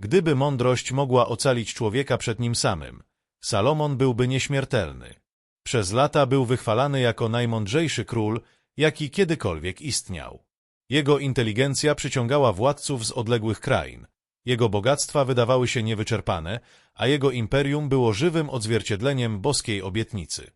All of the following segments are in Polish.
Gdyby mądrość mogła ocalić człowieka przed nim samym, Salomon byłby nieśmiertelny. Przez lata był wychwalany jako najmądrzejszy król, jaki kiedykolwiek istniał. Jego inteligencja przyciągała władców z odległych krain. Jego bogactwa wydawały się niewyczerpane, a jego imperium było żywym odzwierciedleniem boskiej obietnicy.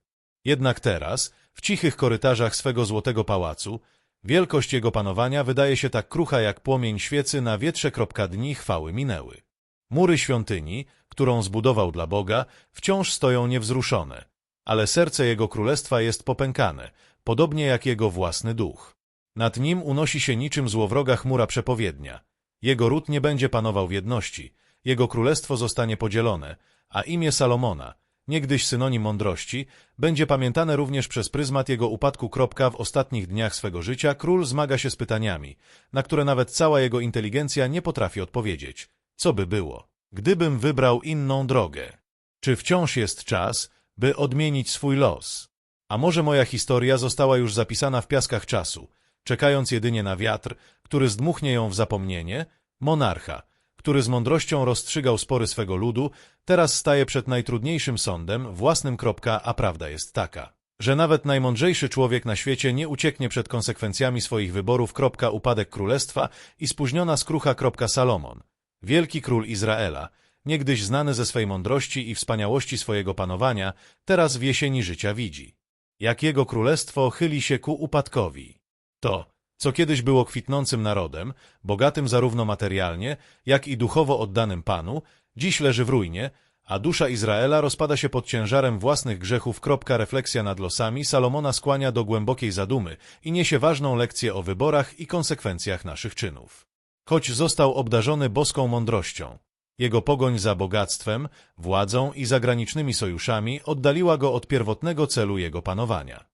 Jednak teraz, w cichych korytarzach swego złotego pałacu, wielkość jego panowania wydaje się tak krucha jak płomień świecy na wietrze. Dni chwały minęły. Mury świątyni, którą zbudował dla Boga, wciąż stoją niewzruszone, ale serce jego królestwa jest popękane, podobnie jak jego własny duch. Nad nim unosi się niczym złowroga chmura przepowiednia. Jego ród nie będzie panował w jedności, jego królestwo zostanie podzielone, a imię Salomona, niegdyś synonim mądrości, będzie pamiętane również przez pryzmat jego upadku. W ostatnich dniach swego życia król zmaga się z pytaniami, na które nawet cała jego inteligencja nie potrafi odpowiedzieć. Co by było, gdybym wybrał inną drogę? Czy wciąż jest czas, by odmienić swój los? A może moja historia została już zapisana w piaskach czasu, czekając jedynie na wiatr, który zdmuchnie ją w zapomnienie? Monarcha, który z mądrością rozstrzygał spory swego ludu, teraz staje przed najtrudniejszym sądem, własnym kropka, a prawda jest taka, że nawet najmądrzejszy człowiek na świecie nie ucieknie przed konsekwencjami swoich wyborów. Kropka, upadek królestwa i spóźniona skrucha. Kropka, Salomon, wielki król Izraela, niegdyś znany ze swej mądrości i wspaniałości swojego panowania, teraz w jesieni życia widzi, jak jego królestwo chyli się ku upadkowi. To, co kiedyś było kwitnącym narodem, bogatym zarówno materialnie, jak i duchowo oddanym Panu, dziś leży w ruinie, a dusza Izraela rozpada się pod ciężarem własnych grzechów. Refleksja nad losami Salomona skłania do głębokiej zadumy i niesie ważną lekcję o wyborach i konsekwencjach naszych czynów. Choć został obdarzony boską mądrością, jego pogoń za bogactwem, władzą i zagranicznymi sojuszami oddaliła go od pierwotnego celu jego panowania.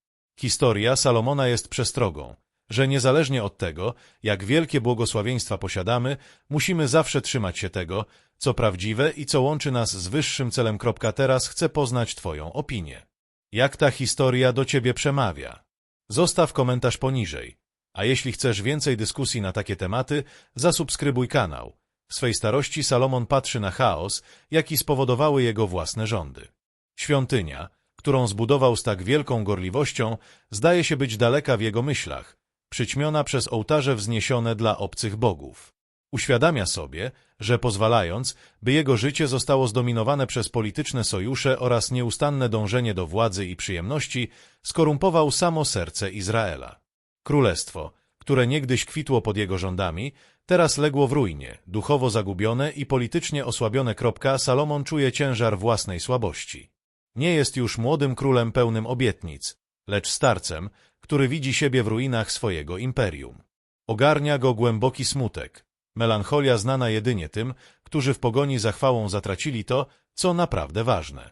Historia Salomona jest przestrogą, że niezależnie od tego, jak wielkie błogosławieństwa posiadamy, musimy zawsze trzymać się tego, co prawdziwe i co łączy nas z wyższym celem. Teraz chcę poznać Twoją opinię. Jak ta historia do Ciebie przemawia? Zostaw komentarz poniżej. A jeśli chcesz więcej dyskusji na takie tematy, zasubskrybuj kanał. W swej starości Salomon patrzy na chaos, jaki spowodowały jego własne rządy. Świątynia, którą zbudował z tak wielką gorliwością, zdaje się być daleka w jego myślach, przyćmiona przez ołtarze wzniesione dla obcych bogów. Uświadamia sobie, że pozwalając, by jego życie zostało zdominowane przez polityczne sojusze oraz nieustanne dążenie do władzy i przyjemności, skorumpował samo serce Izraela. Królestwo, które niegdyś kwitło pod jego rządami, teraz legło w ruinie, duchowo zagubione i politycznie osłabione. Salomon czuje ciężar własnej słabości. Nie jest już młodym królem pełnym obietnic, lecz starcem, który widzi siebie w ruinach swojego imperium. Ogarnia go głęboki smutek, melancholia znana jedynie tym, którzy w pogoni za chwałą zatracili to, co naprawdę ważne.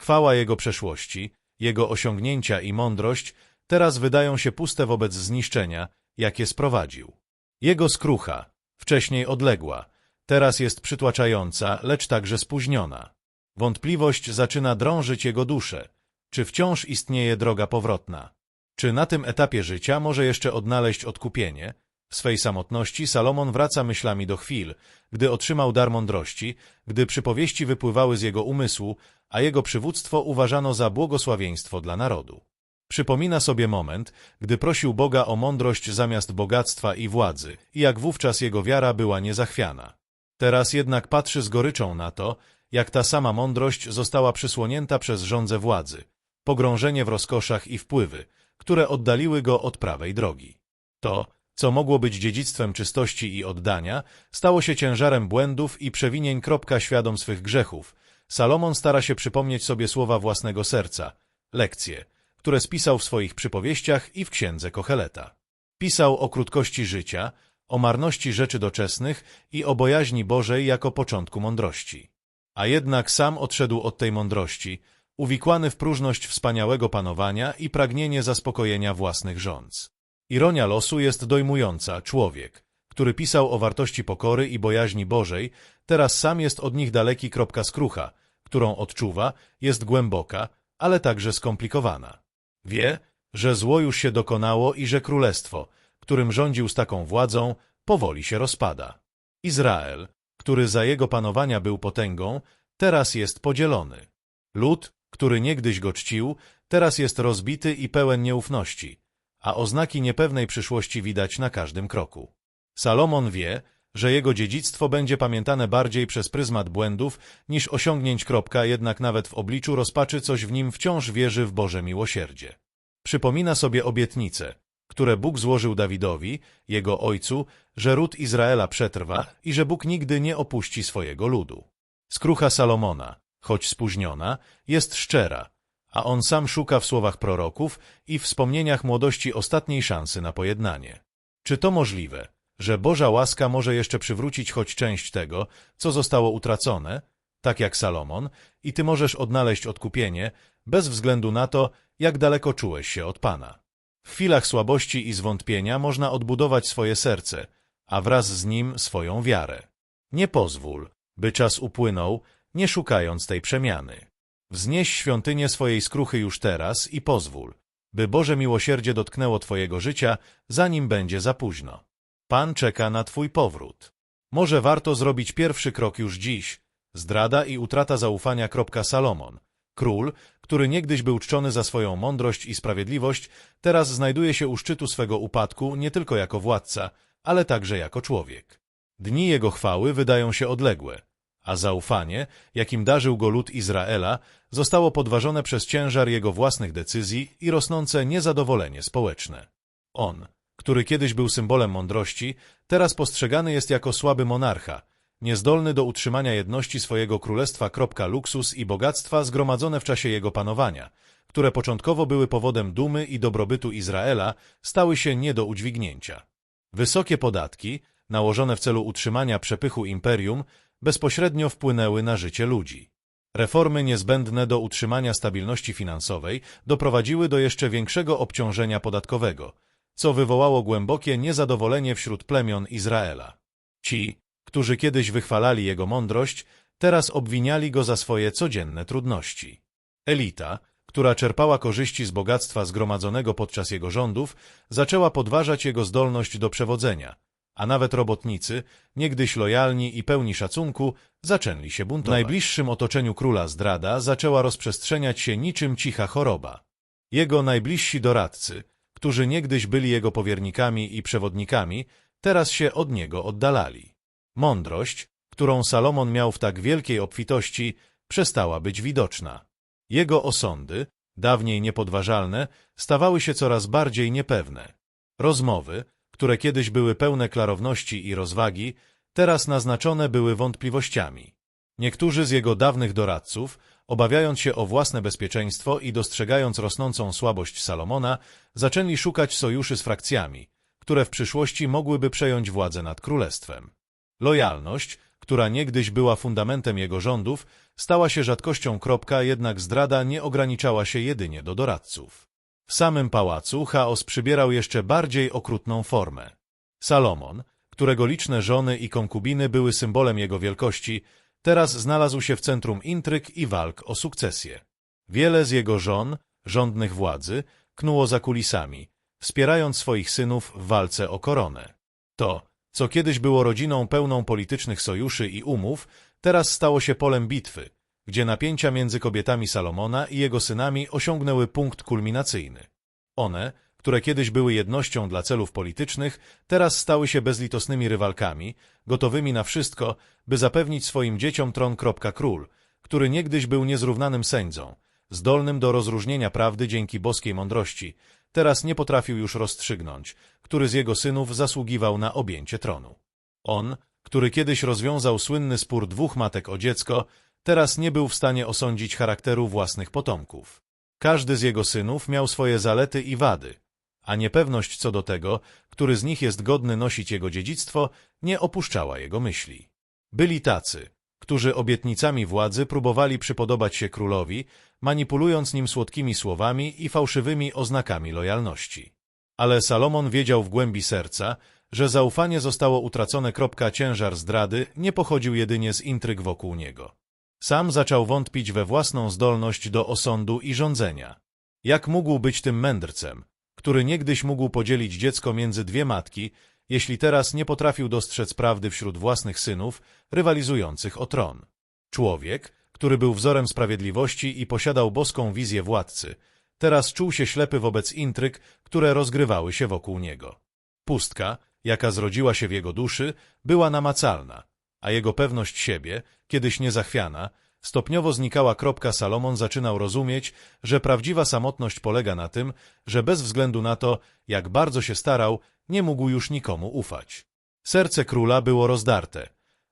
Chwała jego przeszłości, jego osiągnięcia i mądrość teraz wydają się puste wobec zniszczenia, jakie sprowadził. Jego skrucha, wcześniej odległa, teraz jest przytłaczająca, lecz także spóźniona. Wątpliwość zaczyna drążyć jego duszę. Czy wciąż istnieje droga powrotna? Czy na tym etapie życia może jeszcze odnaleźć odkupienie? W swej samotności Salomon wraca myślami do chwil, gdy otrzymał dar mądrości, gdy przypowieści wypływały z jego umysłu, a jego przywództwo uważano za błogosławieństwo dla narodu. Przypomina sobie moment, gdy prosił Boga o mądrość zamiast bogactwa i władzy i jak wówczas jego wiara była niezachwiana. Teraz jednak patrzy z goryczą na to, jak ta sama mądrość została przysłonięta przez rządzę władzy, pogrążenie w rozkoszach i wpływy, które oddaliły go od prawej drogi. To, co mogło być dziedzictwem czystości i oddania, stało się ciężarem błędów i przewinień. Świadom swych grzechów, Salomon stara się przypomnieć sobie słowa własnego serca, lekcje, które spisał w swoich przypowieściach i w księdze Kocheleta. Pisał o krótkości życia, o marności rzeczy doczesnych i o bojaźni Bożej jako początku mądrości. A jednak sam odszedł od tej mądrości, uwikłany w próżność wspaniałego panowania i pragnienie zaspokojenia własnych rządz. Ironia losu jest dojmująca. Człowiek, który pisał o wartości pokory i bojaźni Bożej, teraz sam jest od nich daleki. Skrucha, którą odczuwa, jest głęboka, ale także skomplikowana. Wie, że zło już się dokonało i że królestwo, którym rządził z taką władzą, powoli się rozpada. Izrael, który za jego panowania był potęgą, teraz jest podzielony. Lud, który niegdyś go czcił, teraz jest rozbity i pełen nieufności, a oznaki niepewnej przyszłości widać na każdym kroku. Salomon wie, że jego dziedzictwo będzie pamiętane bardziej przez pryzmat błędów niż osiągnięć. Kropka, jednak nawet w obliczu rozpaczy coś w nim wciąż wierzy w Boże miłosierdzie. Przypomina sobie obietnice, które Bóg złożył Dawidowi, jego ojcu, że ród Izraela przetrwa i że Bóg nigdy nie opuści swojego ludu. Skrucha Salomona, choć spóźniona, jest szczera, a on sam szuka w słowach proroków i wspomnieniach młodości ostatniej szansy na pojednanie. Czy to możliwe, że Boża łaska może jeszcze przywrócić choć część tego, co zostało utracone, tak jak Salomon, i ty możesz odnaleźć odkupienie, bez względu na to, jak daleko czułeś się od Pana. W chwilach słabości i zwątpienia można odbudować swoje serce, a wraz z nim swoją wiarę. Nie pozwól, by czas upłynął, nie szukając tej przemiany. Wznieś świątynię swojej skruchy już teraz i pozwól, by Boże miłosierdzie dotknęło Twojego życia, zanim będzie za późno. Pan czeka na Twój powrót. Może warto zrobić pierwszy krok już dziś. Zdrada i utrata zaufania. Salomon. Król, który niegdyś był czczony za swoją mądrość i sprawiedliwość, teraz znajduje się u szczytu swego upadku nie tylko jako władca, ale także jako człowiek. Dni jego chwały wydają się odległe, a zaufanie, jakim darzył go lud Izraela, zostało podważone przez ciężar jego własnych decyzji i rosnące niezadowolenie społeczne. On, który kiedyś był symbolem mądrości, teraz postrzegany jest jako słaby monarcha, niezdolny do utrzymania jedności swojego królestwa. Luksus i bogactwa zgromadzone w czasie jego panowania, które początkowo były powodem dumy i dobrobytu Izraela, stały się nie do udźwignięcia. Wysokie podatki, nałożone w celu utrzymania przepychu imperium, bezpośrednio wpłynęły na życie ludzi. Reformy niezbędne do utrzymania stabilności finansowej doprowadziły do jeszcze większego obciążenia podatkowego, co wywołało głębokie niezadowolenie wśród plemion Izraela. Ci, którzy kiedyś wychwalali jego mądrość, teraz obwiniali go za swoje codzienne trudności. Elita, która czerpała korzyści z bogactwa zgromadzonego podczas jego rządów, zaczęła podważać jego zdolność do przewodzenia, a nawet robotnicy, niegdyś lojalni i pełni szacunku, zaczęli się buntować. W najbliższym otoczeniu króla zdrada zaczęła rozprzestrzeniać się niczym cicha choroba. Jego najbliżsi doradcy, którzy niegdyś byli jego powiernikami i przewodnikami, teraz się od niego oddalali. Mądrość, którą Salomon miał w tak wielkiej obfitości, przestała być widoczna. Jego osądy, dawniej niepodważalne, stawały się coraz bardziej niepewne. Rozmowy, które kiedyś były pełne klarowności i rozwagi, teraz naznaczone były wątpliwościami. Niektórzy z jego dawnych doradców, obawiając się o własne bezpieczeństwo i dostrzegając rosnącą słabość Salomona, zaczęli szukać sojuszy z frakcjami, które w przyszłości mogłyby przejąć władzę nad królestwem. Lojalność, która niegdyś była fundamentem jego rządów, stała się rzadkością. Kropka, jednak zdrada nie ograniczała się jedynie do doradców. W samym pałacu chaos przybierał jeszcze bardziej okrutną formę. Salomon, którego liczne żony i konkubiny były symbolem jego wielkości, teraz znalazł się w centrum intryg i walk o sukcesję. Wiele z jego żon, rządnych władzy, knuło za kulisami, wspierając swoich synów w walce o koronę. To, co kiedyś było rodziną pełną politycznych sojuszy i umów, teraz stało się polem bitwy, gdzie napięcia między kobietami Salomona i jego synami osiągnęły punkt kulminacyjny. One, które kiedyś były jednością dla celów politycznych, teraz stały się bezlitosnymi rywalkami, gotowymi na wszystko, by zapewnić swoim dzieciom tron. Król, który niegdyś był niezrównanym sędzą, zdolnym do rozróżnienia prawdy dzięki boskiej mądrości, teraz nie potrafił już rozstrzygnąć, który z jego synów zasługiwał na objęcie tronu. On, który kiedyś rozwiązał słynny spór dwóch matek o dziecko, teraz nie był w stanie osądzić charakteru własnych potomków. Każdy z jego synów miał swoje zalety i wady, a niepewność co do tego, który z nich jest godny nosić jego dziedzictwo, nie opuszczała jego myśli. Byli tacy, którzy obietnicami władzy próbowali przypodobać się królowi, manipulując nim słodkimi słowami i fałszywymi oznakami lojalności. Ale Salomon wiedział w głębi serca, że zaufanie zostało utracone. Ciężar zdrady nie pochodził jedynie z intryg wokół niego. Sam zaczął wątpić we własną zdolność do osądu i rządzenia. Jak mógł być tym mędrcem, który niegdyś mógł podzielić dziecko między dwie matki jeśli teraz nie potrafił dostrzec prawdy wśród własnych synów, rywalizujących o tron. Człowiek, który był wzorem sprawiedliwości i posiadał boską wizję władcy, teraz czuł się ślepy wobec intryg, które rozgrywały się wokół niego. Pustka, jaka zrodziła się w jego duszy, była namacalna, a jego pewność siebie, kiedyś niezachwiana, stopniowo znikała. Kropka Salomon zaczynał rozumieć, że prawdziwa samotność polega na tym, że bez względu na to, jak bardzo się starał, nie mógł już nikomu ufać. Serce króla było rozdarte,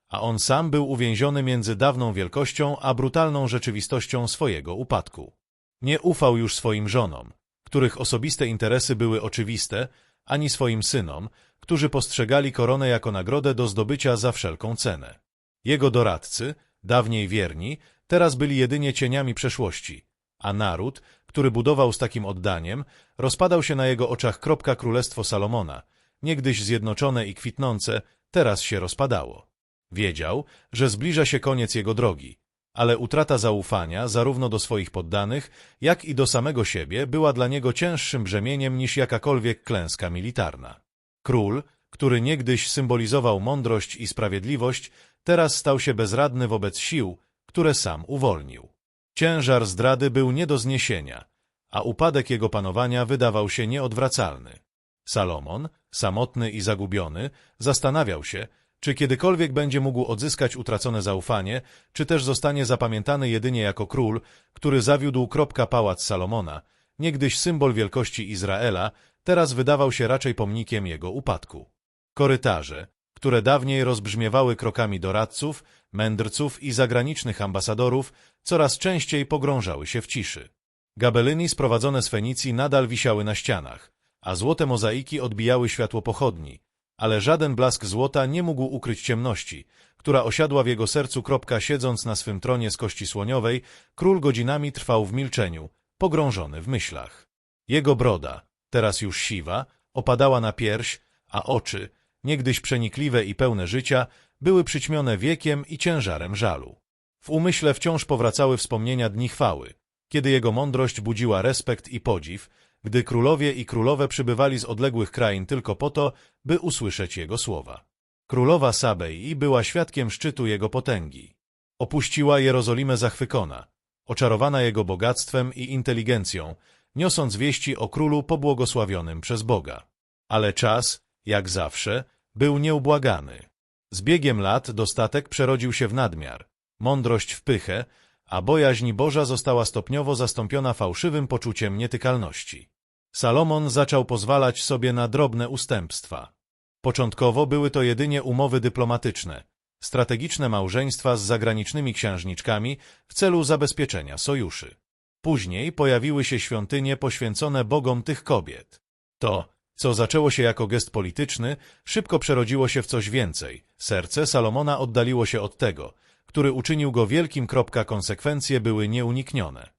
a on sam był uwięziony między dawną wielkością a brutalną rzeczywistością swojego upadku. Nie ufał już swoim żonom, których osobiste interesy były oczywiste, ani swoim synom, którzy postrzegali koronę jako nagrodę do zdobycia za wszelką cenę. Jego doradcy, dawniej wierni, teraz byli jedynie cieniami przeszłości, a naród, który budował z takim oddaniem, rozpadał się na jego oczach. Kropka Królestwo Salomona, niegdyś zjednoczone i kwitnące, teraz się rozpadało. Wiedział, że zbliża się koniec jego drogi, ale utrata zaufania zarówno do swoich poddanych, jak i do samego siebie była dla niego cięższym brzemieniem niż jakakolwiek klęska militarna. Król, który niegdyś symbolizował mądrość i sprawiedliwość, teraz stał się bezradny wobec sił, które sam uwolnił. Ciężar zdrady był nie do zniesienia, a upadek jego panowania wydawał się nieodwracalny. Salomon, samotny i zagubiony, zastanawiał się, czy kiedykolwiek będzie mógł odzyskać utracone zaufanie, czy też zostanie zapamiętany jedynie jako król, który zawiódł kropka pałac Salomona, niegdyś symbol wielkości Izraela, teraz wydawał się raczej pomnikiem jego upadku. Korytarze, które dawniej rozbrzmiewały krokami doradców, mędrców i zagranicznych ambasadorów, coraz częściej pogrążały się w ciszy. Gabelyny sprowadzone z Fenicji nadal wisiały na ścianach, a złote mozaiki odbijały światło pochodni, ale żaden blask złota nie mógł ukryć ciemności, która osiadła w jego sercu. Kropka, siedząc na swym tronie z kości słoniowej, król godzinami trwał w milczeniu, pogrążony w myślach. Jego broda, teraz już siwa, opadała na pierś, a oczy, niegdyś przenikliwe i pełne życia, były przyćmione wiekiem i ciężarem żalu. W umyśle wciąż powracały wspomnienia dni chwały, kiedy jego mądrość budziła respekt i podziw, gdy królowie i królowe przybywali z odległych krain tylko po to, by usłyszeć jego słowa. Królowa Sabei była świadkiem szczytu jego potęgi. Opuściła Jerozolimę zachwykona, oczarowana jego bogactwem i inteligencją, niosąc wieści o królu pobłogosławionym przez Boga. Ale czas, jak zawsze, był nieubłagany. Z biegiem lat dostatek przerodził się w nadmiar, mądrość w pychę, a bojaźń Boża została stopniowo zastąpiona fałszywym poczuciem nietykalności. Salomon zaczął pozwalać sobie na drobne ustępstwa. Początkowo były to jedynie umowy dyplomatyczne, strategiczne małżeństwa z zagranicznymi księżniczkami w celu zabezpieczenia sojuszy. Później pojawiły się świątynie poświęcone bogom tych kobiet. To, co zaczęło się jako gest polityczny, szybko przerodziło się w coś więcej. Serce Salomona oddaliło się od tego, który uczynił go wielkim. Konsekwencje były nieuniknione.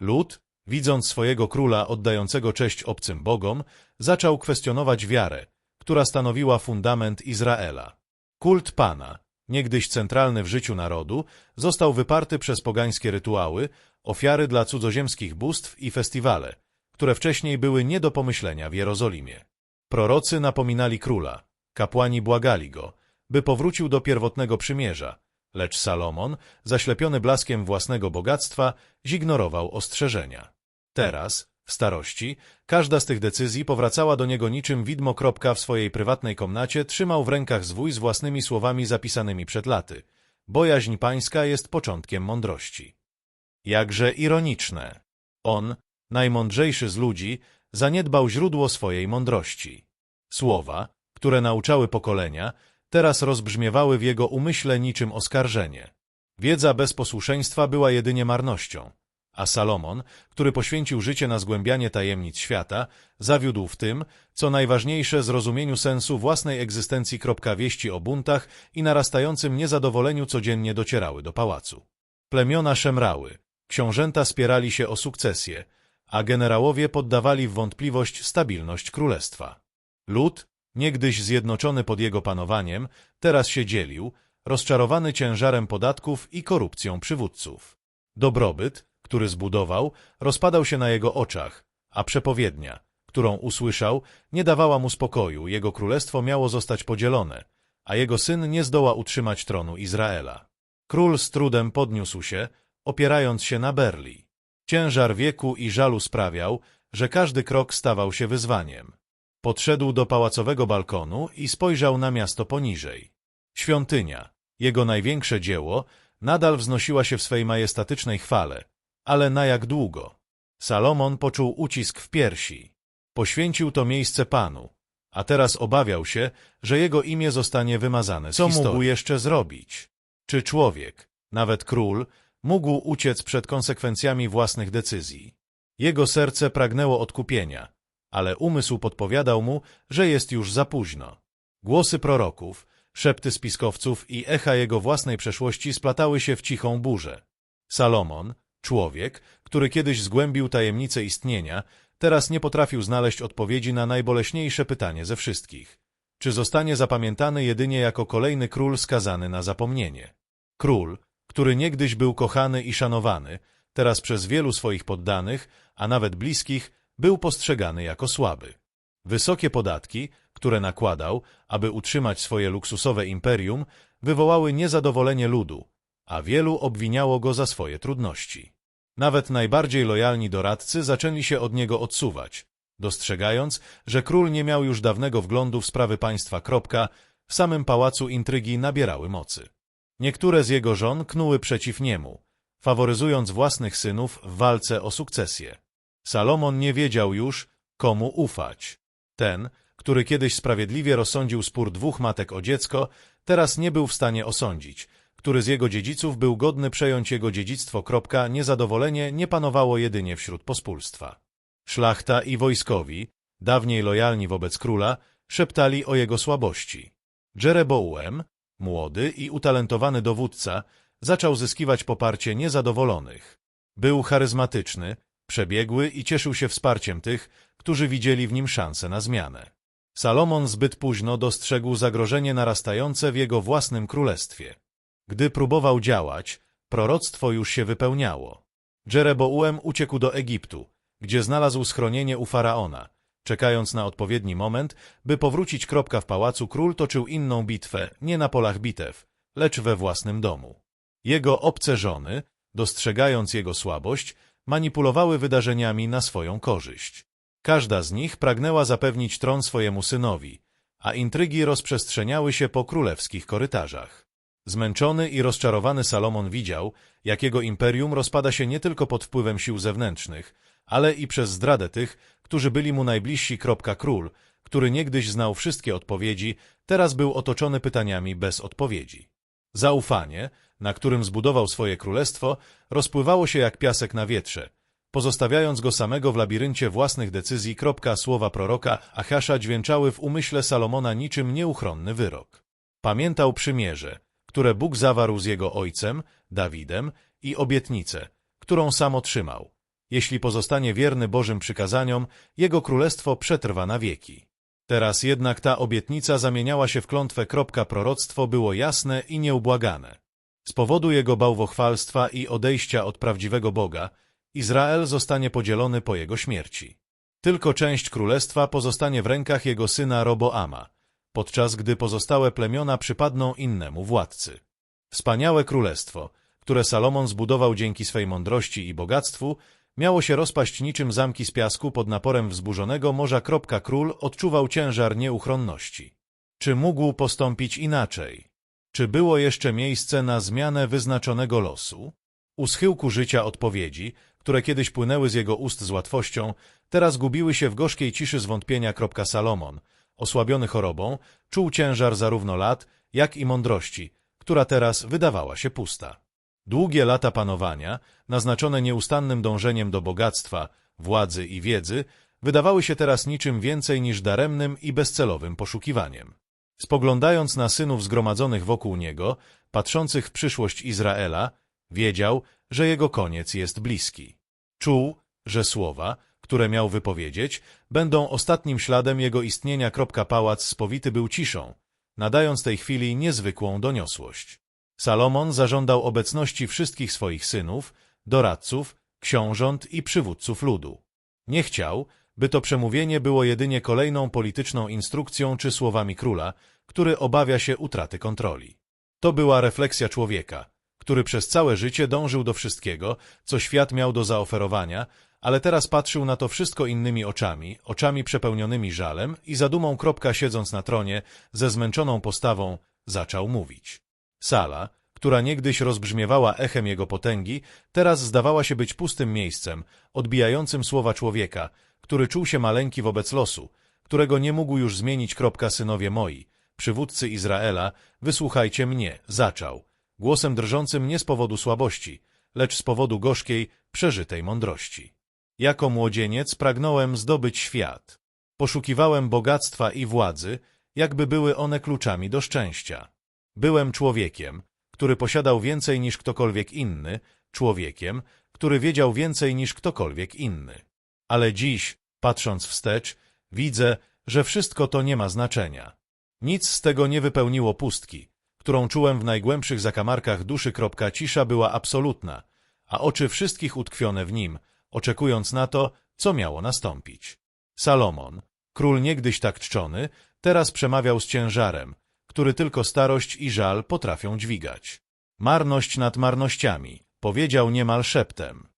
Lud, widząc swojego króla oddającego cześć obcym bogom, zaczął kwestionować wiarę, która stanowiła fundament Izraela. Kult Pana, niegdyś centralny w życiu narodu, został wyparty przez pogańskie rytuały, ofiary dla cudzoziemskich bóstw i festiwale, które wcześniej były nie do pomyślenia w Jerozolimie. Prorocy napominali króla, kapłani błagali go, by powrócił do pierwotnego przymierza, lecz Salomon, zaślepiony blaskiem własnego bogactwa, zignorował ostrzeżenia. Teraz, w starości, każda z tych decyzji powracała do niego niczym widmo. W swojej prywatnej komnacie trzymał w rękach zwój z własnymi słowami zapisanymi przed laty. Bojaźń pańska jest początkiem mądrości. Jakże ironiczne. On, najmądrzejszy z ludzi, zaniedbał źródło swojej mądrości. Słowa, które nauczały pokolenia, teraz rozbrzmiewały w jego umyśle niczym oskarżenie. Wiedza bez posłuszeństwa była jedynie marnością, a Salomon, który poświęcił życie na zgłębianie tajemnic świata, zawiódł w tym, co najważniejsze zrozumieniu sensu własnej egzystencji. Wieści o buntach i narastającym niezadowoleniu codziennie docierały do pałacu. Plemiona szemrały, książęta spierali się o sukcesję, a generałowie poddawali w wątpliwość stabilność królestwa. Lud, niegdyś zjednoczony pod jego panowaniem, teraz się dzielił, rozczarowany ciężarem podatków i korupcją przywódców. Dobrobyt, który zbudował, rozpadał się na jego oczach, a przepowiednia, którą usłyszał, nie dawała mu spokoju, jego królestwo miało zostać podzielone, a jego syn nie zdoła utrzymać tronu Izraela. Król z trudem podniósł się, opierając się na berli. Ciężar wieku i żalu sprawiał, że każdy krok stawał się wyzwaniem. Podszedł do pałacowego balkonu i spojrzał na miasto poniżej. Świątynia, jego największe dzieło, nadal wznosiła się w swej majestatycznej chwale, ale na jak długo? Salomon poczuł ucisk w piersi. Poświęcił to miejsce Panu, a teraz obawiał się, że jego imię zostanie wymazane z Co historii. mógł jeszcze zrobić? Czy człowiek, nawet król, mógł uciec przed konsekwencjami własnych decyzji? Jego serce pragnęło odkupienia, ale umysł podpowiadał mu, że jest już za późno. Głosy proroków, szepty spiskowców i echa jego własnej przeszłości splatały się w cichą burzę. Salomon, człowiek, który kiedyś zgłębił tajemnicę istnienia, teraz nie potrafił znaleźć odpowiedzi na najboleśniejsze pytanie ze wszystkich. Czy zostanie zapamiętany jedynie jako kolejny król skazany na zapomnienie? Król, który niegdyś był kochany i szanowany, teraz przez wielu swoich poddanych, a nawet bliskich, był postrzegany jako słaby. Wysokie podatki, które nakładał, aby utrzymać swoje luksusowe imperium, wywołały niezadowolenie ludu, a wielu obwiniało go za swoje trudności. Nawet najbardziej lojalni doradcy zaczęli się od niego odsuwać, dostrzegając, że król nie miał już dawnego wglądu w sprawy państwa. Kropka, w samym pałacu intrygi nabierały mocy. Niektóre z jego żon knuły przeciw niemu, faworyzując własnych synów w walce o sukcesję. Salomon nie wiedział już, komu ufać. Ten, który kiedyś sprawiedliwie rozsądził spór dwóch matek o dziecko, teraz nie był w stanie osądzić, który z jego dziedziców był godny przejąć jego dziedzictwo. Niezadowolenie nie panowało jedynie wśród pospólstwa. Szlachta i wojskowi, dawniej lojalni wobec króla, szeptali o jego słabości. Jeroboam, młody i utalentowany dowódca, zaczął zyskiwać poparcie niezadowolonych. Był charyzmatyczny, przebiegły i cieszył się wsparciem tych, którzy widzieli w nim szansę na zmianę. Salomon zbyt późno dostrzegł zagrożenie narastające w jego własnym królestwie. Gdy próbował działać, proroctwo już się wypełniało. Jeroboam uciekł do Egiptu, gdzie znalazł schronienie u faraona. Czekając na odpowiedni moment, by powrócić kropka w pałacu, król toczył inną bitwę, nie na polach bitew, lecz we własnym domu. Jego obce żony, dostrzegając jego słabość, manipulowały wydarzeniami na swoją korzyść. Każda z nich pragnęła zapewnić tron swojemu synowi, a intrygi rozprzestrzeniały się po królewskich korytarzach. Zmęczony i rozczarowany Salomon widział, jak jego imperium rozpada się nie tylko pod wpływem sił zewnętrznych, ale i przez zdradę tych, którzy byli mu najbliżsi. Król, który niegdyś znał wszystkie odpowiedzi, teraz był otoczony pytaniami bez odpowiedzi. Zaufanie, na którym zbudował swoje królestwo, rozpływało się jak piasek na wietrze, pozostawiając go samego w labiryncie własnych decyzji. Słowa proroka Achasza dźwięczały w umyśle Salomona niczym nieuchronny wyrok. Pamiętał przymierze, które Bóg zawarł z jego ojcem, Dawidem, i obietnicę, którą sam otrzymał. Jeśli pozostanie wierny Bożym przykazaniom, jego królestwo przetrwa na wieki. Teraz jednak ta obietnica zamieniała się w klątwę. Proroctwo było jasne i nieubłagane. Z powodu jego bałwochwalstwa i odejścia od prawdziwego Boga, Izrael zostanie podzielony po jego śmierci. Tylko część królestwa pozostanie w rękach jego syna Roboama, podczas gdy pozostałe plemiona przypadną innemu władcy. Wspaniałe królestwo, które Salomon zbudował dzięki swej mądrości i bogactwu, miało się rozpaść niczym zamki z piasku pod naporem wzburzonego morza. Król odczuwał ciężar nieuchronności. Czy mógł postąpić inaczej? Czy było jeszcze miejsce na zmianę wyznaczonego losu? U schyłku życia odpowiedzi, które kiedyś płynęły z jego ust z łatwością, teraz gubiły się w gorzkiej ciszy zwątpienia. Salomon, osłabiony chorobą, czuł ciężar zarówno lat, jak i mądrości, która teraz wydawała się pusta. Długie lata panowania, naznaczone nieustannym dążeniem do bogactwa, władzy i wiedzy, wydawały się teraz niczym więcej niż daremnym i bezcelowym poszukiwaniem. Spoglądając na synów zgromadzonych wokół niego, patrzących w przyszłość Izraela, wiedział, że jego koniec jest bliski. Czuł, że słowa, które miał wypowiedzieć, będą ostatnim śladem jego istnienia. Pałac spowity był ciszą, nadając tej chwili niezwykłą doniosłość. Salomon zażądał obecności wszystkich swoich synów, doradców, książąt i przywódców ludu. Nie chciał, by to przemówienie było jedynie kolejną polityczną instrukcją czy słowami króla, który obawia się utraty kontroli. To była refleksja człowieka, który przez całe życie dążył do wszystkiego, co świat miał do zaoferowania, ale teraz patrzył na to wszystko innymi oczami, oczami przepełnionymi żalem i zadumą kropka siedząc na tronie, ze zmęczoną postawą, zaczął mówić. Sala, która niegdyś rozbrzmiewała echem jego potęgi, teraz zdawała się być pustym miejscem, odbijającym słowa człowieka, który czuł się maleńki wobec losu, którego nie mógł już zmienić kropka synowie moi, przywódcy Izraela, wysłuchajcie mnie, zaczął, głosem drżącym nie z powodu słabości, lecz z powodu gorzkiej, przeżytej mądrości. Jako młodzieniec pragnąłem zdobyć świat. Poszukiwałem bogactwa i władzy, jakby były one kluczami do szczęścia. Byłem człowiekiem, który posiadał więcej niż ktokolwiek inny, człowiekiem, który wiedział więcej niż ktokolwiek inny. Ale dziś, patrząc wstecz, widzę, że wszystko to nie ma znaczenia. Nic z tego nie wypełniło pustki, którą czułem w najgłębszych zakamarkach duszy. Cisza była absolutna, a oczy wszystkich utkwione w nim, oczekując na to, co miało nastąpić. Salomon, król niegdyś tak czczony, teraz przemawiał z ciężarem, który tylko starość i żal potrafią dźwigać. Marność nad marnościami, powiedział niemal szeptem.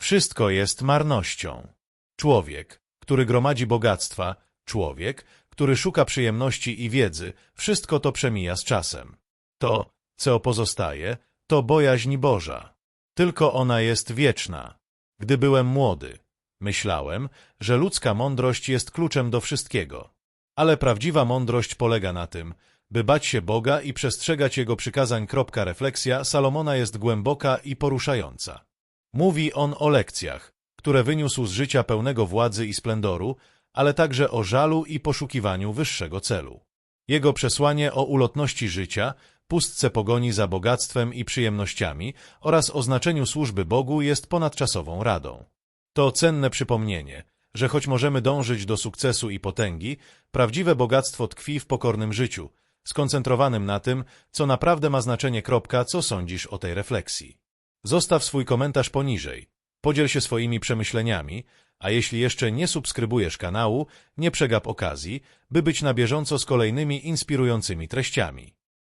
Wszystko jest marnością. Człowiek, który gromadzi bogactwa, człowiek, który szuka przyjemności i wiedzy, wszystko to przemija z czasem. To, co pozostaje, to bojaźń Boża. Tylko ona jest wieczna. Gdy byłem młody, myślałem, że ludzka mądrość jest kluczem do wszystkiego. Ale prawdziwa mądrość polega na tym, by bać się Boga i przestrzegać Jego przykazań. Refleksja Salomona jest głęboka i poruszająca. Mówi on o lekcjach, które wyniósł z życia pełnego władzy i splendoru, ale także o żalu i poszukiwaniu wyższego celu. Jego przesłanie o ulotności życia, pustce pogoni za bogactwem i przyjemnościami oraz o znaczeniu służby Bogu jest ponadczasową radą. To cenne przypomnienie, że choć możemy dążyć do sukcesu i potęgi, prawdziwe bogactwo tkwi w pokornym życiu, skoncentrowanym na tym, co naprawdę ma znaczenie. Kropka, co sądzisz o tej refleksji? Zostaw swój komentarz poniżej, podziel się swoimi przemyśleniami, a jeśli jeszcze nie subskrybujesz kanału, nie przegap okazji, by być na bieżąco z kolejnymi inspirującymi treściami.